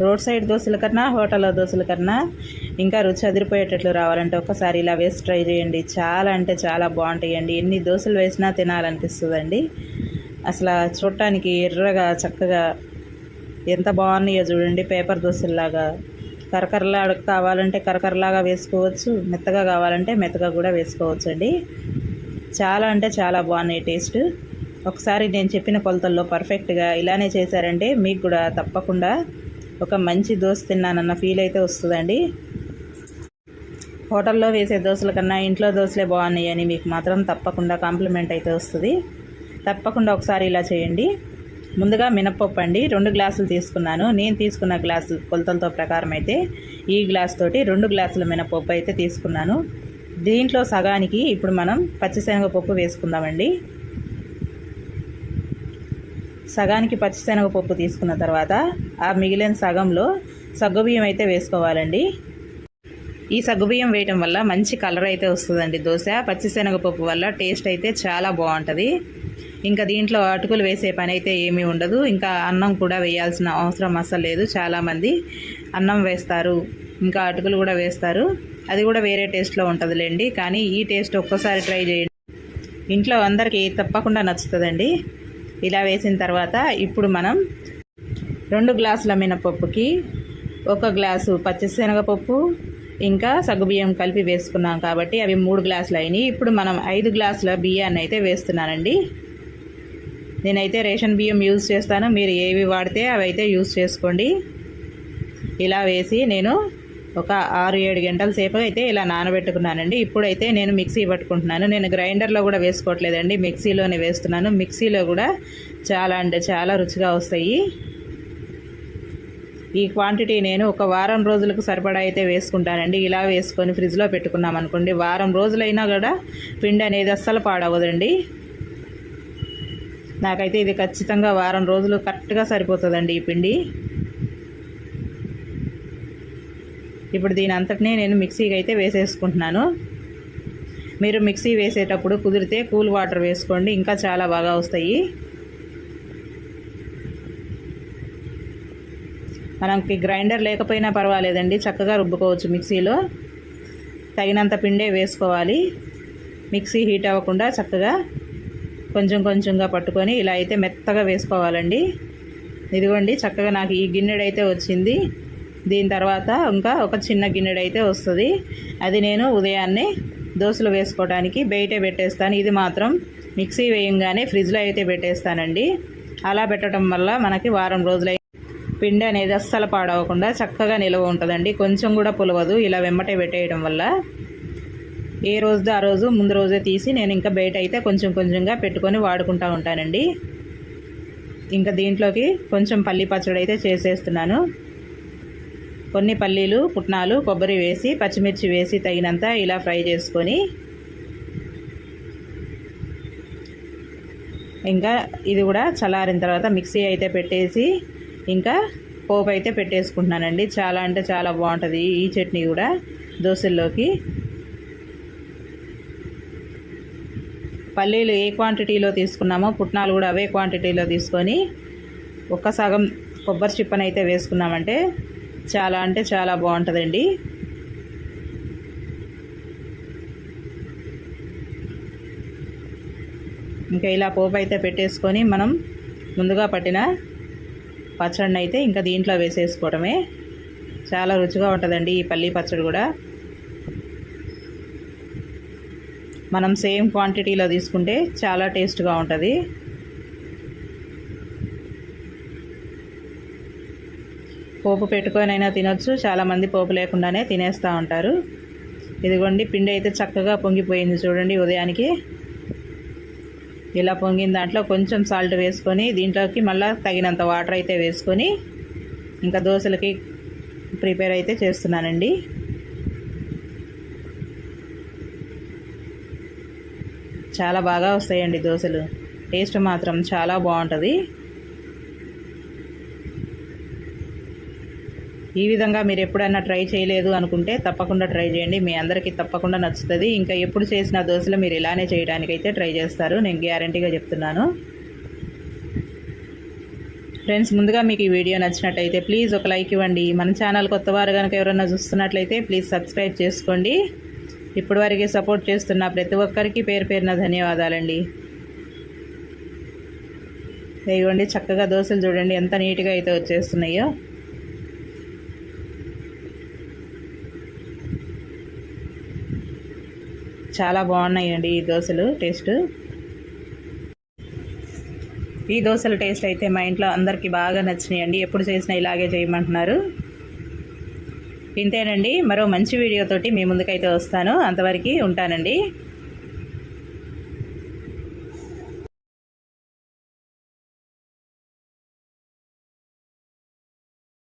Road side దోశల కన్నా హోటల్లో దోశల కన్నా ఇంకా రుచి అదిరిపోయేటట్లు రావాలంటే ఒక్కసారి ఇలా వేసి ట్రై చేయండి. చాలా అంటే చాలా బాగుంటాయండి. ఎన్ని దోశలు వేసినా తినాలనిపిస్తుందండి. అసలు చూడటానికి ఎర్రగా చక్కగా ఎంత బాగున్నాయో చూడండి. పేపర్ దోశల్లాగా కరకరలా కావాలంటే కరకరలాగా వేసుకోవచ్చు. మెత్తగా కావాలంటే మెత్తగా కూడా వేసుకోవచ్చు అండి చాలా అంటే చాలా బాగున్నాయి టేస్ట్. ఒకసారి నేను చెప్పిన కొలతల్లో పర్ఫెక్ట్గా ఇలానే చేశారంటే మీకు కూడా తప్పకుండా ఒక మంచి దోశ తిన్నానన్న ఫీల్ అయితే వస్తుందండి. హోటల్లో వేసే దోశల కన్నా ఇంట్లో దోశలే బాగున్నాయి అని మీకు మాత్రం తప్పకుండా కాంప్లిమెంట్ అయితే వస్తుంది. తప్పకుండా ఒకసారి ఇలా చేయండి. ముందుగా మినప్పప్పు అండి రెండు గ్లాసులు తీసుకున్నాను. నేను తీసుకున్న గ్లాసు కొలతలతో ప్రకారం అయితే ఈ గ్లాస్ తోటి రెండు గ్లాసుల మినప్పప్పు అయితే తీసుకున్నాను. దీంట్లో సగానికి ఇప్పుడు మనం పచ్చిశనగపప్పు వేసుకుందామండి. సగానికి పచ్చిశనగపప్పు తీసుకున్న తర్వాత ఆ మిగిలిన సగంలో సగ్గుబియ్యం అయితే వేసుకోవాలండి. ఈ సగ్గుబియ్యం వేయటం వల్ల మంచి కలర్ అయితే వస్తుందండి దోశ. పచ్చిశనగపప్పు వల్ల టేస్ట్ అయితే చాలా బాగుంటుంది. ఇంకా దీంట్లో అటుకులు వేసే పని అయితే ఏమీ ఉండదు. ఇంకా అన్నం కూడా వేయాల్సిన అవసరం అస్సలు లేదు. చాలామంది అన్నం వేస్తారు. ఇంకా అటుకులు కూడా వేస్తారు. అది కూడా వేరే టేస్ట్లో ఉంటుందిలేండి. కానీ ఈ టేస్ట్ ఒక్కసారి ట్రై చేయండి. ఇంట్లో అందరికీ తప్పకుండా నచ్చుతుందండి. ఇలా వేసిన తర్వాత ఇప్పుడు మనం రెండు గ్లాసుల మినపప్పుకి ఒక గ్లాసు పచ్చిశనగపప్పు ఇంకా సగ్గుబియ్యం కలిపి వేసుకున్నాం కాబట్టి అవి మూడు గ్లాసులు అయినాయి. ఇప్పుడు మనం ఐదు గ్లాసుల బియ్యాన్ని అయితే వేస్తున్నానండి. నేనైతే రేషన్ బియ్యం యూజ్ చేస్తాను. మీరు ఏవి వాడితే అవి అయితే యూజ్ చేసుకోండి. ఇలా వేసి నేను ఒక ఆరు ఏడు గంటల సేపు అయితే ఇలా నానబెట్టుకున్నానండి. ఇప్పుడైతే నేను మిక్సీ పట్టుకుంటున్నాను. నేను గ్రైండర్లో కూడా వేసుకోవట్లేదండి. మిక్సీలోనే వేస్తున్నాను. మిక్సీలో కూడా చాలా అంటే చాలా రుచిగా వస్తాయి. ఈ క్వాంటిటీ నేను ఒక వారం రోజులకు సరిపడా అయితే వేసుకుంటానండి. ఇలా వేసుకొని ఫ్రిడ్జ్లో పెట్టుకున్నాం అనుకోండి వారం రోజులైనా కూడా పిండి అనేది అస్సలు పాడవదండి. నాకైతే ఇది ఖచ్చితంగా వారం రోజులు కరెక్ట్గా సరిపోతుందండి ఈ పిండి. ఇప్పుడు దీని అంతటినే నేను మిక్సీకి అయితే వేసేసుకుంటున్నాను. మీరు మిక్సీ వేసేటప్పుడు కుదిరితే కూల్ వాటర్ వేసుకోండి ఇంకా చాలా బాగా వస్తాయి. మనకి గ్రైండర్ లేకపోయినా పర్వాలేదండి చక్కగా రుబ్బుకోవచ్చు మిక్సీలో. తగినంత పిండే వేసుకోవాలి. మిక్సీ హీట్ అవ్వకుండా చక్కగా కొంచెం కొంచెంగా పట్టుకొని ఇలా అయితే మెత్తగా వేసుకోవాలండి. ఇదిగోండి చక్కగా నాకు ఈ గిన్నెడైతే వచ్చింది. దీని తర్వాత ఇంకా ఒక చిన్న గిన్నెడు అయితే వస్తుంది. అది నేను ఉదయాన్నే దోశలు వేసుకోవడానికి బయటే పెట్టేస్తాను. ఇది మాత్రం మిక్సీ వేయంగానే ఫ్రిడ్జ్లో అయితే పెట్టేస్తానండి. అలా పెట్టడం వల్ల మనకి వారం రోజులై పిండి అనేది అస్సలు పాడవకుండా చక్కగా నిల్వ ఉంటుందండి. కొంచెం కూడా పులవదు. ఇలా వెమ్మటే పెట్టేయడం వల్ల ఏ రోజుదో ఆ రోజు ముందు రోజే తీసి నేను ఇంకా బయట అయితే కొంచెం కొంచెంగా పెట్టుకొని వాడుకుంటూ ఉంటానండి. ఇంకా దీంట్లోకి కొంచెం పల్లి పచ్చడి అయితే చేసేస్తున్నాను. కొన్ని పల్లీలు పుట్నాలు కొబ్బరి వేసి పచ్చిమిర్చి వేసి తగినంత ఇలా ఫ్రై చేసుకొని ఇంకా ఇది కూడా చల్లారిన తర్వాత మిక్సీ అయితే పెట్టేసి ఇంకా పోపు అయితే పెట్టేసుకుంటున్నానండి. చాలా అంటే చాలా బాగుంటుంది ఈ చట్నీ కూడా దోశల్లోకి. పల్లీలు ఏ క్వాంటిటీలో తీసుకున్నామో పుట్నాలు కూడా అవే క్వాంటిటీలో తీసుకొని ఒక్క సగం కొబ్బరి చిప్పనైతే అయితే వేసుకున్నామంటే చాలా అంటే చాలా బాగుంటుందండి. ఇంకా ఇలా పోపు అయితే పెట్టేసుకొని మనం ముందుగా పట్టిన పచ్చడిని అయితే ఇంకా దీంట్లో వేసేసుకోవడమే. చాలా రుచిగా ఉంటుందండి ఈ పల్లీ పచ్చడి కూడా. మనం సేమ్ క్వాంటిటీలో తీసుకుంటే చాలా టేస్ట్గా ఉంటుంది. పోపు పెట్టుకొనైనా తినొచ్చు. చాలామంది పోపు లేకుండానే తినేస్తూ ఉంటారు. ఇదిగోండి పిండి అయితే చక్కగా పొంగిపోయింది చూడండి ఉదయానికి. ఇలా పొంగిన దాంట్లో కొంచెం సాల్ట్ వేసుకొని దీంట్లోకి మళ్ళీ తగినంత వాటర్ అయితే వేసుకొని ఇంకా దోశలకి ప్రిపేర్ అయితే చేస్తున్నానండి. చాలా బాగా వస్తాయండి దోశలు. టేస్ట్ మాత్రం చాలా బాగుంటుంది. ఈ విధంగా మీరు ఎప్పుడైనా ట్రై చేయలేదు అనుకుంటే తప్పకుండా ట్రై చేయండి. మీ అందరికీ తప్పకుండా నచ్చుతుంది. ఇంకా ఎప్పుడు చేసిన దోశలు మీరు ఇలానే చేయడానికైతే ట్రై చేస్తారు. నేను గ్యారంటీగా చెప్తున్నాను. ఫ్రెండ్స్ ముందుగా మీకు ఈ వీడియో నచ్చినట్టయితే ప్లీజ్ ఒక లైక్ ఇవ్వండి. మన ఛానల్ కొత్త వారు కనుక ఎవరైనా చూస్తున్నట్లయితే ప్లీజ్ సబ్స్క్రైబ్ చేసుకోండి. ఇప్పుడు వరకు సపోర్ట్ చేస్తున్న ప్రతి ఒక్కరికి పేరు పేరున ధన్యవాదాలండి. ఇవ్వండి చక్కగా దోశలు చూడండి. ఎంత నీట్గా అయితే వచ్చేస్తున్నాయో. చాలా బాగున్నాయండి ఈ దోశలు టేస్ట్. ఈ దోశల టేస్ట్ అయితే మా ఇంట్లో అందరికీ బాగా నచ్చినాయండి. ఎప్పుడు చేసినా ఇలాగే చేయమంటున్నారు. ఇంతేనండి. మరో మంచి వీడియోతోటి మీ ముందుకైతే వస్తాను. అంతవరకు ఉంటానండి.